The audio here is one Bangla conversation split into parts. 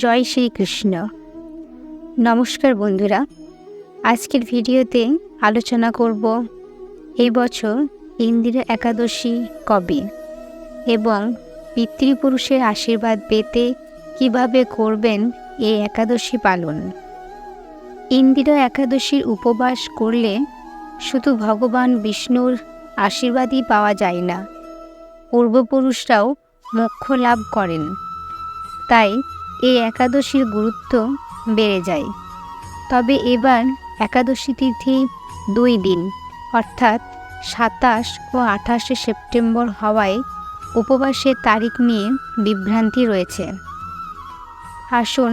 জয় শ্রীকৃষ্ণ। নমস্কার বন্ধুরা, আজকের ভিডিওতে আলোচনা করব এই বছর ইন্দিরা একাদশী কবে এবং পিতৃপুরুষের আশীর্বাদ পেতে কীভাবে করবেন এই একাদশী পালন। ইন্দিরা একাদশীর উপবাস করলে শুধু ভগবান বিষ্ণুর আশীর্বাদই পাওয়া যায় না, পূর্বপুরুষরাও মোক্ষ লাভ করেন। তাই এই একাদশীর গুরুত্ব বেড়ে যায়। তবে এবার একাদশী তিথি দুই দিন, অর্থাৎ সাতাশ ও আঠাশে সেপ্টেম্বর হওয়ায় উপবাসের তারিখ নিয়ে বিভ্রান্তি রয়েছে। আসুন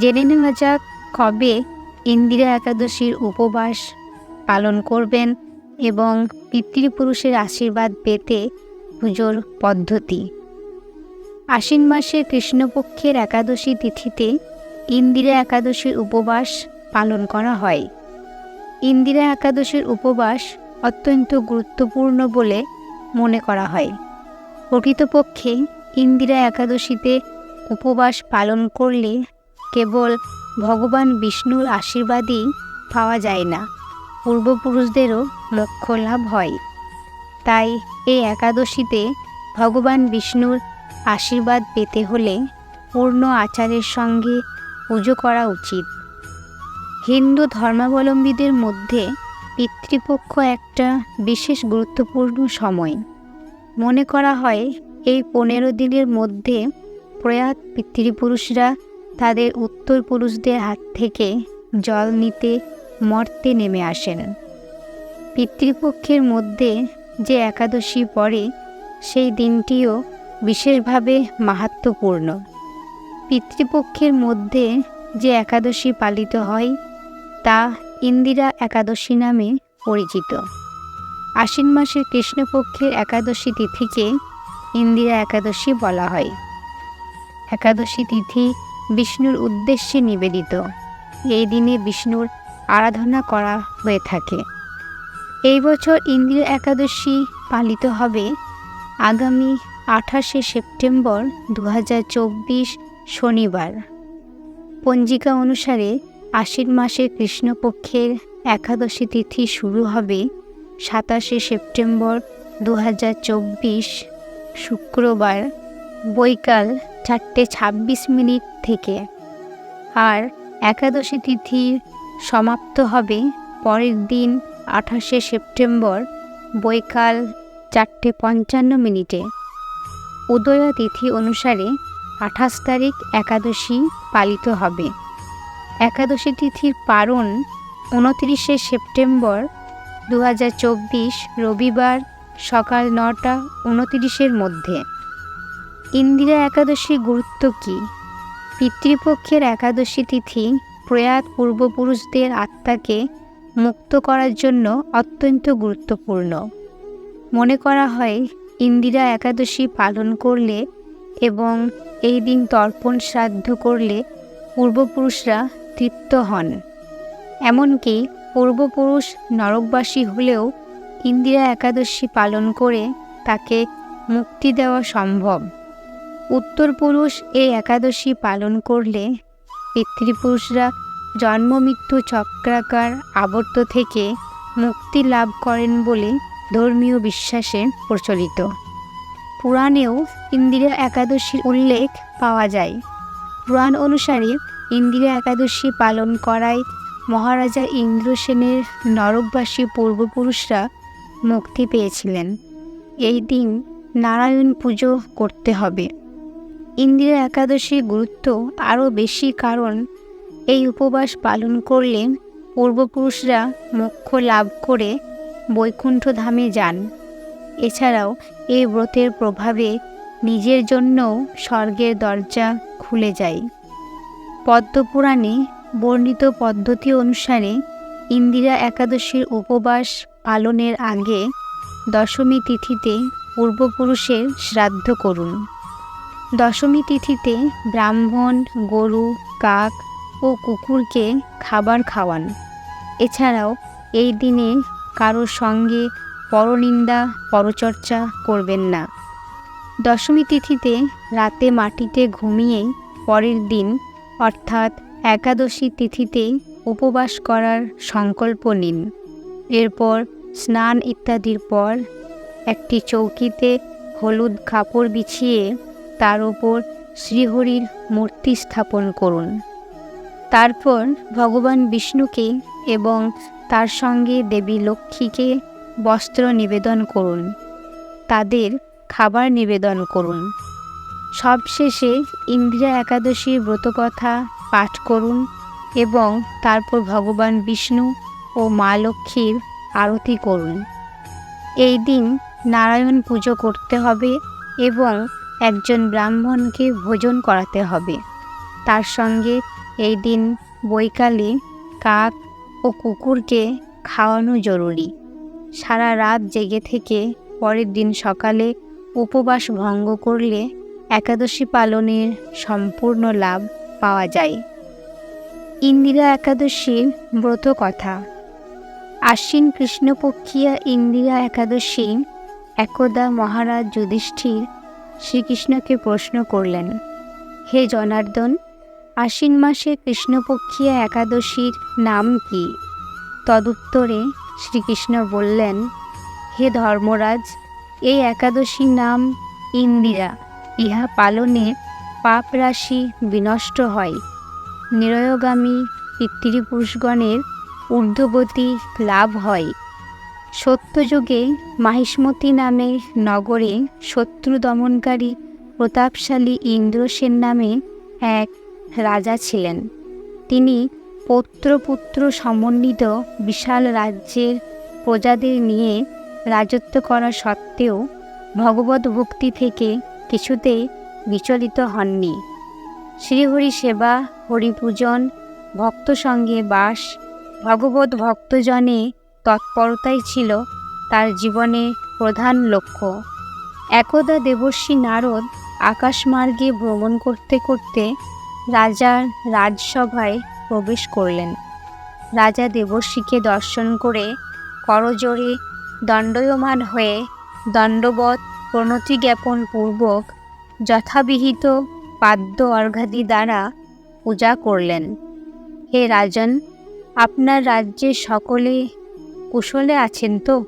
জেনে নেওয়া যাক কবে ইন্দিরা একাদশীর উপবাস পালন করবেন এবং পিতৃপুরুষের আশীর্বাদ পেতে পুজোর পদ্ধতি। আশ্বিন মাসে কৃষ্ণপক্ষের একাদশী তিথিতে ইন্দিরা একাদশীর উপবাস পালন করা হয়। ইন্দিরা একাদশীর উপবাস অত্যন্ত গুরুত্বপূর্ণ বলে মনে করা হয়। প্রকৃতপক্ষে ইন্দিরা একাদশীতে উপবাস পালন করলে কেবল ভগবান বিষ্ণুর আশীর্বাদই পাওয়া যায় না, পূর্বপুরুষদেরও লক্ষ্য লাভ হয়। তাই এই একাদশীতে ভগবান বিষ্ণুর আশীর্বাদ পেতে হলে পূর্ণ আচারের সঙ্গে পুজো করা উচিত। হিন্দু ধর্মাবলম্বীদের মধ্যে পিতৃপক্ষ একটা বিশেষ গুরুত্বপূর্ণ সময়। মনে করা হয়, এই পনেরো দিনের মধ্যে প্রয়াত পিতৃপুরুষরা তাদের উত্তর পুরুষদের হাত থেকে জল নিতে মর্তে নেমে আসেন। পিতৃপক্ষের মধ্যে যে একাদশী পড়ে, সেই দিনটিও বিশেষভাবে মাহাত্মপূর্ণ। পিতৃপক্ষের মধ্যে যে একাদশী পালিত হয়, তা ইন্দিরা একাদশী নামে পরিচিত। আশ্বিন মাসের কৃষ্ণপক্ষের একাদশী তিথিকে ইন্দিরা একাদশী বলা হয়। একাদশী তিথি বিষ্ণুর উদ্দেশ্যে নিবেদিত। এই দিনে বিষ্ণুর আরাধনা করা হয়ে থাকে। এই বছর ইন্দিরা একাদশী পালিত হবে আগামী আঠাশে সেপ্টেম্বর দু হাজার চব্বিশ শনিবার। পঞ্জিকা অনুসারে আশ্বিন মাসের কৃষ্ণপক্ষের একাদশী তিথি শুরু হবে সাতাশে সেপ্টেম্বর দু হাজার চব্বিশ শুক্রবার বৈকাল চারটে ছাব্বিশ মিনিট থেকে। আর একাদশী তিথি সমাপ্ত হবে পরের দিন আঠাশে সেপ্টেম্বর বৈকাল চারটে পঞ্চান্ন মিনিটে। উদয়া তিথি অনুসারে আঠাশ তারিখ একাদশী পালিত হবে। একাদশী তিথির পারণ উনত্রিশে সেপ্টেম্বর দু হাজার চব্বিশ রবিবার সকাল নটা উনত্রিশের মধ্যে। ইন্দিরা একাদশী গুরুত্ব কী? পিতৃপক্ষের একাদশী তিথি প্রয়াত পূর্বপুরুষদের আত্মাকে মুক্ত করার জন্য অত্যন্ত গুরুত্বপূর্ণ। মনে করা হয় ইন্দিরা একাদশী পালন করলে এবং এই দিন তর্পণ শ্রাদ্ধ করলে পূর্বপুরুষরা তৃপ্ত হন। এমনকি পূর্বপুরুষ নরকবাসী হলেও ইন্দিরা একাদশী পালন করে তাকে মুক্তি দেওয়া সম্ভব। উত্তর পুরুষ এই একাদশী পালন করলে পিতৃপুরুষরা জন্ম মৃত্যু চক্রাকার আবর্ত থেকে মুক্তি লাভ করেন বলে ধর্মীয় বিশ্বাসে প্রচলিত। পুরাণেও ইন্দিরা একাদশীর উল্লেখ পাওয়া যায়। পুরাণ অনুসারে ইন্দিরা একাদশী পালন করায় মহারাজা ইন্দ্রসেনের নরকবাসী পূর্বপুরুষরা মুক্তি পেয়েছিলেন। এই দিন নারায়ণ পুজো করতে হবে। ইন্দিরা একাদশীর গুরুত্ব আরও বেশি কারণ এই উপবাস পালন করলে পূর্বপুরুষরা মোক্ষ লাভ করে বৈকুণ্ঠ ধামে যান। এছাড়াও এই ব্রতের প্রভাবে নিজের জন্যও স্বর্গের দরজা খুলে যায়। পদ্মপুরাণে বর্ণিত পদ্ধতি অনুসারে ইন্দিরা একাদশীর উপবাস পালনের আগে দশমী তিথিতে পূর্বপুরুষের শ্রাদ্ধ করুন। দশমী তিথিতে ব্রাহ্মণ, গরু, কাক ও কুকুরকে খাবার খাওয়ান। এছাড়াও এই দিনে কারোর সঙ্গে পরনিন্দা, পরচর্চা করবেন না। দশমী তিথিতে রাতে মাটিতে ঘুমিয়ে পরের দিন, অর্থাৎ একাদশী তিথিতে উপবাস করার সংকল্প নিন। এরপর স্নান ইত্যাদির পর একটি চৌকিতে হলুদ কাপড় বিছিয়ে তার ওপর শ্রীহরির মূর্তি স্থাপন করুন। তারপর ভগবান বিষ্ণুকে এবং তার সঙ্গে দেবী লক্ষ্মীকে বস্ত্র নিবেদন করুন, তাদের খাবার নিবেদন করুন। সবশেষে ইন্দিরা একাদশীর ব্রতকথা পাঠ করুন এবং তারপর ভগবান বিষ্ণু ও মা লক্ষ্মীর আরতি করুন। এই দিন নারায়ণ পুজো করতে হবে এবং একজন ব্রাহ্মণকে ভোজন করাতে হবে। তার সঙ্গে এই দিন বৈকালে কাক কুকুরকে খাওয়ানো জরুরি। সারা রাত জেগে থেকে পরের দিন সকালে উপবাস ভঙ্গ করলে একাদশী পালনের সম্পূর্ণ লাভ পাওয়া যায়। ইন্দিরা একাদশীর ব্রত কথা। আশ্বিন কৃষ্ণপক্ষিয়া ইন্দিরা একাদশী একদা মহারাজ যুধিষ্ঠির শ্রীকৃষ্ণকে প্রশ্ন করলেন, হে জনার্দন আশ্বিন মাসে কৃষ্ণপক্ষিয়া একাদশীর নাম কি? তদুত্তরে শ্রীকৃষ্ণ বললেন, হে ধর্মরাজ, এই একাদশীর নাম ইন্দিরা। ইহা পালনে পাপ রাশি বিনষ্ট হয়। নিরয়গামী পিতৃপুরুষগণের ঊর্ধ্বগতি লাভ হয়। সত্যযুগে মাহিষ্মতি নামে নগরে শত্রু দমনকারী প্রতাপশালী ইন্দ্রসেন নামে এক রাজা ছিলেন। তিনি পৌত্রপুত্র সমন্বিত বিশাল রাজ্যের প্রজাদের নিয়ে রাজত্ব করা সত্ত্বেও ভগবত ভক্তি থেকে কিছুতেই বিচলিত হননি। শ্রীহরি সেবা, হরিপূজন, ভক্ত সঙ্গে বাস, ভগবত ভক্তজনে তৎপরতাই ছিল তার জীবনে প্রধান লক্ষ্য। একদা দেবর্ষী নারদ আকাশমার্গে ভ্রমণ করতে করতে রাজার রাজসভায় প্রবেশ করলেন। রাজা দেবশ্রীকে দর্শন করে করজোরে দণ্ডয়মান হয়ে দণ্ডবত প্রণতি জ্ঞাপন পূর্বক যথাবিহিত পাদ্য অর্ঘাদি দ্বারা পূজা করলেন। হে রাজন, আপনার রাজ্যে সকলে কুশলে আছেন তো?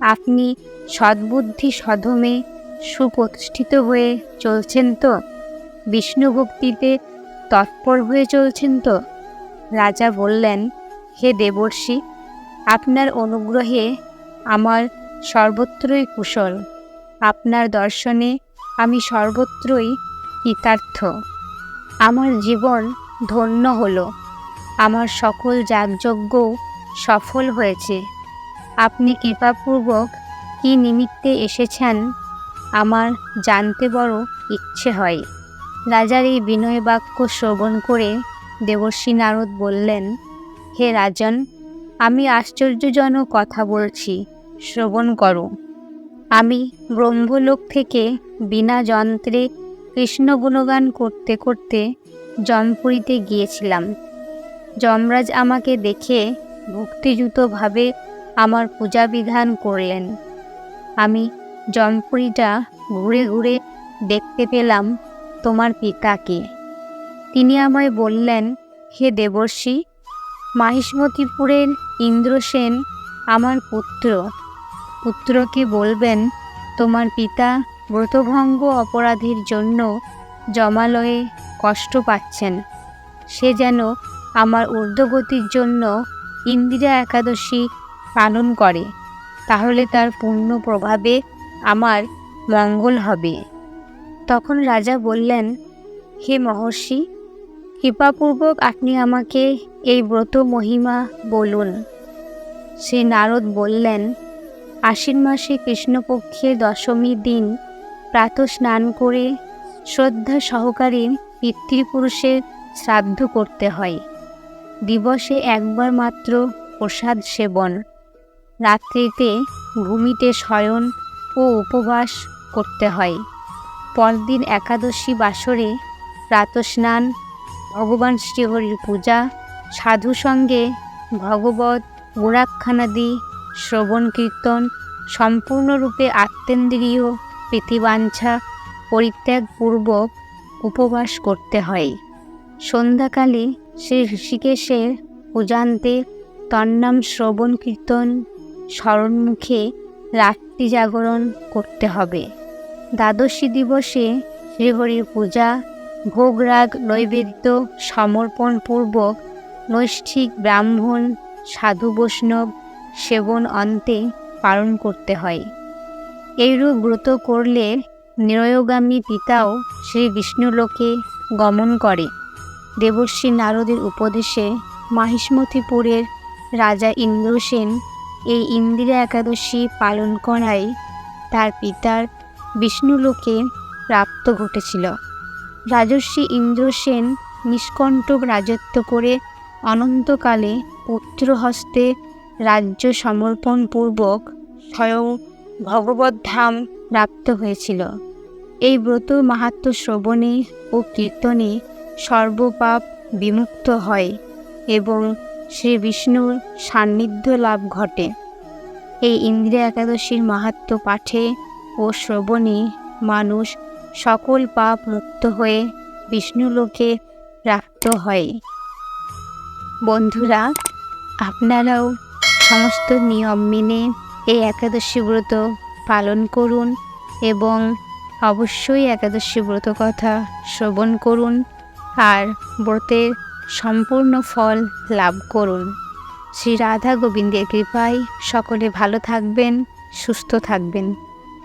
আপনি সদ্বুদ্ধি সধমে সুপ্রতিষ্ঠিত হয়ে চলছেন তো? বিষ্ণু ভক্তিতে তৎপর হয়ে চলছেন তো? রাজা বললেন, হে দেবর্ষি, আপনার অনুগ্রহে আমার সর্বত্রই কুশল। আপনার দর্শনে আমি সর্বত্রই কৃতার্থ। আমার জীবন ধন্য হলো। আমার সকল যাগযজ্ঞও সফল হয়েছে। আপনি কৃপাপূর্বক কি নিমিত্তে এসেছেন, আমার জানতে বড় ইচ্ছে হয়। রাজার এই বিনয় বাক্য শ্রবণ করে দেবর্ষী নারদ বললেন, হে রাজন, আমি আশ্চর্যজনক কথা বলছি, শ্রবণ করো। আমি ব্রহ্মলোক থেকে বিনা যন্ত্রে কৃষ্ণ গুণগান করতে করতে জনপুরীতে গিয়েছিলাম। যমরাজ আমাকে দেখে ভক্তিযুতভাবে আমার পূজা বিধান করলেন। আমি জমপুরীটা ঘুরে ঘুরে দেখতে পেলাম তোমার পিতাকে। তিনি আমায় বললেন, হে দেবর্ষি, মাহিষ্মতিপুরের ইন্দ্রসেন আমার পুত্র। পুত্রকে বলবেন, তোমার পিতা ব্রতভঙ্গ অপরাধীর জন্য জমালয়ে কষ্ট পাচ্ছেন। সে যেন আমার ঊর্ধ্বগতির জন্য ইন্দিরা একাদশী পালন করে। তাহলে তার পূর্ণ প্রভাবে আমার মঙ্গল হবে। তখন রাজা বললেন, হে মহর্ষি, কৃপাপূর্বক আপনি আমাকে এই ব্রত মহিমা বলুন। সে নারদ বললেন, আশ্বিন মাসে কৃষ্ণপক্ষের দশমীর দিন প্রাত স্নান করে শ্রদ্ধা সহকারে পিতৃপুরুষের শ্রাদ্ধ করতে হয়। দিবসে একবার মাত্র প্রসাদ সেবন। রাত্রিতে ভূমিতে শয়ন ও উপবাস করতে হয়। পরদিন একাদশী বাসরে প্রাতস্নান, ভগবান শ্রীহরির পূজা, সাধু সঙ্গে ভগবত গোরাক্ষানাদি শ্রবণ কীর্তন, সম্পূর্ণরূপে আত্মেন্দ্রীয়, প্রীতিবাঞ্ছা, পরিত্যাগপূর্বক উপবাস করতে হয়। সন্ধ্যাকালে শ্রী ঋষিকেশের পূজান্তে তন্নাম শ্রবণ কীর্তন, স্মরণমুখে রাত্রি জাগরণ করতে হবে। দ্বাদশী দিবসে শ্রীহরির পূজা ভোগরাগ নৈবেদ্য সমর্পণপূর্বক নৈষ্ঠিক ব্রাহ্মণ, সাধু বৈষ্ণব সেবন অন্তে পালন করতে হয়। এইরূপ ব্রত করলে নিরয়োগামী পিতাও শ্রী বিষ্ণুলোকে গমন করে। দেবশ্রী নারদের উপদেশে মাহিষ্মতিপুরের রাজা ইন্দ্রসেন এই ইন্দিরা একাদশী পালন করায় তার পিতার বিষ্ণুলোকে প্রাপ্ত ঘটেছিল। রাজর্ষি ইন্দ্রসেন নিষ্কণ্টক রাজত্ব করে অনন্তকালে পুত্রহস্তে রাজ্য সমর্পণপূর্বক স্বয়ং ভগবত ধাম প্রাপ্ত হয়েছিল। এই ব্রত মাহাত্ম শ্রবণে ও কীর্তনে সর্বপাপ বিমুক্ত হয় এবং শ্রী বিষ্ণুর সান্নিধ্য লাভ ঘটে। এই ইন্দ্রিয়া একাদশীর মাহাত্ম পাঠে ও শ্রবণে মানুষ সকল পাপ মুক্ত হয়ে বিষ্ণুলোকে প্রাপ্ত হয়। বন্ধুরা, আপনারাও সমস্ত নিয়ম মেনে এই একাদশী ব্রত পালন করুন এবং অবশ্যই একাদশী ব্রত কথা শ্রবণ করুন আর ব্রতের সম্পূর্ণ ফল লাভ করুন। শ্রী রাধা গোবিন্দের কৃপায় সকলে ভালো থাকবেন, সুস্থ থাকবেন।